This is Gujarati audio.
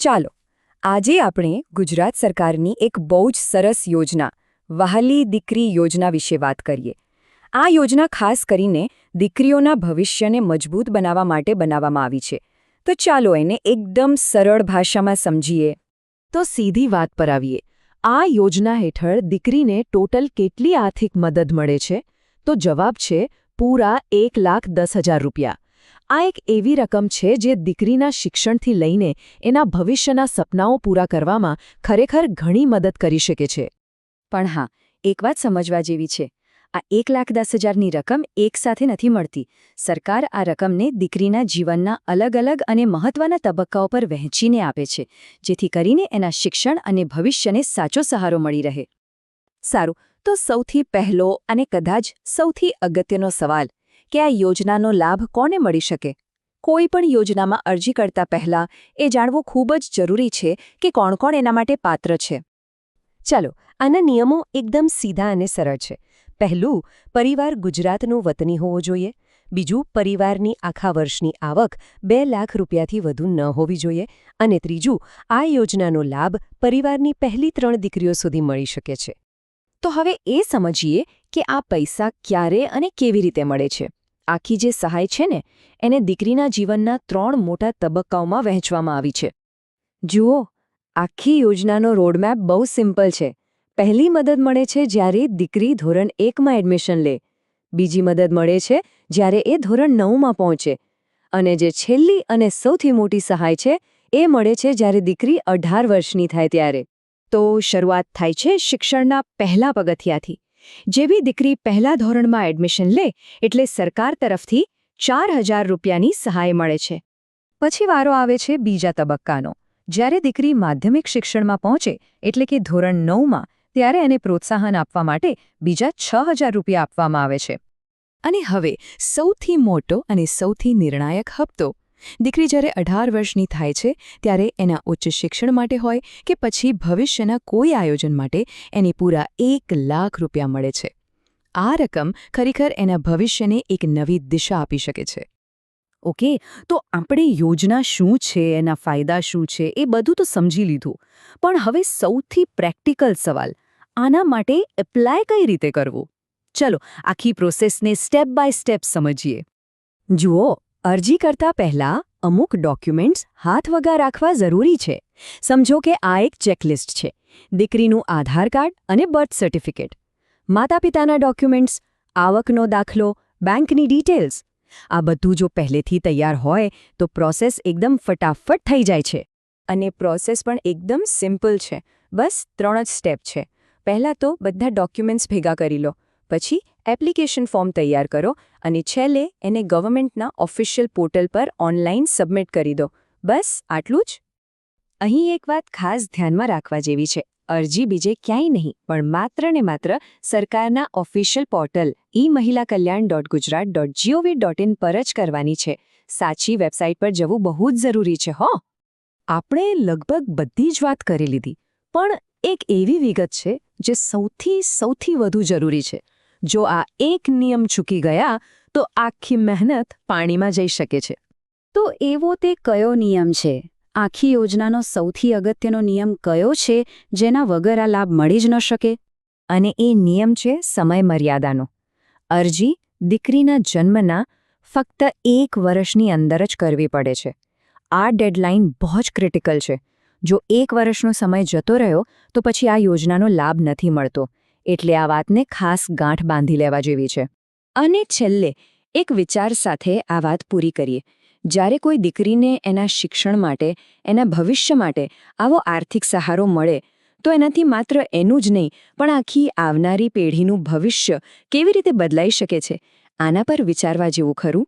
ચાલો, આજે આપણે ગુજરાત સરકારની એક બહુ જ સરસ યોજના, વહાલી દીકરી યોજના વિશે વાત કરીએ. આ યોજના ખાસ કરીને દીકરીઓના ભવિષ્યને મજબૂત બનાવવા માટે બનાવવામાં આવી છે. તો ચાલો એને એકદમ સરળ ભાષામાં સમજીએ. તો સીધી વાત પર આવીએ. આ યોજના હેઠળ દીકરીને ટોટલ કેટલી આર્થિક મદદ મળે છે? તો જવાબ છે, પૂરા એક લાખ દસ હજાર રૂપિયા. આ એક એવી રકમ છે જે દીકરીના શિક્ષણથી લઈને એના ભવિષ્યના સપનાઓ પૂરા કરવામાં ખરેખર ઘણી મદદ કરી શકે છે. પણ હા, એક વાત સમજવા જેવી છે. આ એક લાખ દસ હજારની રકમ એકસાથે નથી મળતી. સરકાર આ રકમને દીકરીના જીવનના અલગ અલગ અને મહત્વના તબક્કાઓ પર વહેંચીને આપે છે, જેથી કરીને એના શિક્ષણ અને ભવિષ્યને સાચો સહારો મળી રહે. સારું, તો સૌથી પહેલો અને કદાચ સૌથી અગત્યનો સવાલ કે આ યોજનાનો લાભ કોને મળી શકે? કોઈ પણ યોજનામાં અરજી કરતા પહેલા એ જાણવું ખૂબ જ જરૂરી છે કે કોણ કોણ એના માટે પાત્ર છે. ચાલો, આના નિયમો એકદમ સીધા અને સરળ છે. પહેલું, પરિવાર ગુજરાતનું વતની હોવો જોઈએ. બીજું, પરિવારની આખા વર્ષની આવક બે લાખ રૂપિયાથી વધુ ન હોવી જોઈએ. અને ત્રીજું, આ યોજનાનો લાભ પરિવારની પહેલી ત્રણ દીકરીઓ સુધી મળી શકે છે. તો હવે એ સમજીએ કે આ પૈસા ક્યારે અને કેવી રીતે મળે છે. આખી જે સહાય છે ને, એને દીકરીના જીવનના ત્રણ મોટા તબક્કાઓમાં વહેંચવામાં આવી છે. જુઓ, આખી યોજનાનો રોડમેપ બહુ સિમ્પલ છે. પહેલી મદદ મળે છે જ્યારે દીકરી ધોરણ એકમાં એડમિશન લે. બીજી મદદ મળે છે જ્યારે એ ધોરણ નવમાં પહોંચે. અને જે છેલ્લી અને સૌથી મોટી સહાય છે, એ મળે છે જ્યારે દીકરી અઢાર વર્ષની થાય ત્યારે. તો શરૂઆત થાય છે શિક્ષણના પહેલા પગથિયાથી. જેવી દીકરી પહેલા ધોરણમાં એડમિશન લે એટલે સરકાર તરફથી ચાર હજાર રૂપિયાની સહાય મળે છે. પછી વારો આવે છે બીજા તબક્કાનો. જ્યારે દીકરી માધ્યમિક શિક્ષણમાં પહોંચે એટલે કે ધોરણ નવમાં, ત્યારે એને પ્રોત્સાહન આપવા માટે બીજા છ હજાર રૂપિયા આપવામાં આવે છે. અને હવે સૌથી મોટો અને સૌથી નિર્ણાયક હપ્તો દીકરી જ્યારે અઢાર વર્ષની થાય છે, ત્યારે એના ઉચ્ચ શિક્ષણ માટે હોય કે પછી ભવિષ્યના કોઈ આયોજન માટે એને પૂરા એક લાખ રૂપિયા મળે છે. આ રકમ ખરેખર એના ભવિષ્યને એક નવી દિશા આપી શકે છે. ઓકે, તો આપણે યોજના શું છે, એના ફાયદા શું છે, એ બધું તો સમજી લીધું. પણ હવે સૌથી પ્રેક્ટિકલ સવાલ, આના માટે એપ્લાય કઈ રીતે કરવું? ચલો, આખી પ્રોસેસને સ્ટેપ બાય સ્ટેપ સમજીએ. જુઓ અરજી કરતા પહેલા અમુક ડોક્યુમેન્ટ્સ હાથ વગા રાખવા જરૂરી છે. સમજો કે આ એક ચેકલિસ્ટ છે. દીકરીનું આધાર કાર્ડ અને બર્થ સર્ટિફિકેટ. માતા પિતાના ડોક્યુમેન્ટ્સ, આવકનો દાખલો, બેંકની ડિટેલ્સ. આ બધું જો પહેલેથી તૈયાર હોય, તો પ્રોસેસ એકદમ ફટાફટ થઈ જાય છે. અને પ્રોસેસ પણ એકદમ સિમ્પલ છે. બસ ત્રણ જ સ્ટેપ છે. પહેલાં તો બધા ડોક્યુમેન્ટ્સ ભેગા કરી લો. પછી એપ્લિકેશન ફોર્મ તૈયાર કરો અને છેલ્લે એને ગવર્મેન્ટના ઓફિશિયલ પોર્ટલ પર ઓનલાઈન સબમિટ કરી દો. બસ, આટલું જ? અહીં એક વાત ખાસ ધ્યાનમાં રાખવા જેવી છે. અરજી બીજે ક્યાંય નહીં, પણ માત્ર ને માત્ર સરકારના official portal e Mahila Kalyan dot Gujarat dot GOV dot in પર જ કરવાની છે. સાચી વેબસાઇટ પર જવું બહુ જ જરૂરી છે, હો. આપણે લગભગ બધી જ વાત કરી લીધી, પણ એક એવી વિગત છે જે સૌથી સૌથી વધુ જરૂરી છે. જો આ એક નિયમ ચૂકી ગયા તો આખી મહેનત પાણીમાં જઈ શકે છે. તો એવો તે કયો નિયમ છે? આખી યોજનાનો સૌથી અગત્યનો નિયમ કયો છે જેના વગર આ લાભ મળી જ ન શકે? અને એ નિયમ છે સમય મર્યાદાનો અરજી દીકરીના જન્મના ફક્ત એક વર્ષની અંદર જ કરવી પડે છે. આ ડેડલાઇન બહુ જ ક્રિટિકલ છે. જો એક વર્ષનો સમય જતો રહ્યો તો પછી આ યોજનાનો લાભ નથી મળતો. એટલે આ વાતને ખાસ ગાંઠ બાંધી લેવા જેવી છે. અને છેલ્લે, એક વિચાર સાથે આ વાત પૂરી કરીએ. જ્યારે કોઈ દીકરીને એના શિક્ષણ માટે, એના ભવિષ્ય માટે આવો આર્થિક સહારો મળે, તો એનાથી માત્ર એનું જ નહીં, પણ આખી આવનારી પેઢીનું ભવિષ્ય કેવી રીતે બદલાઈ શકે છે? આના પર વિચારવા જેવું ખરું?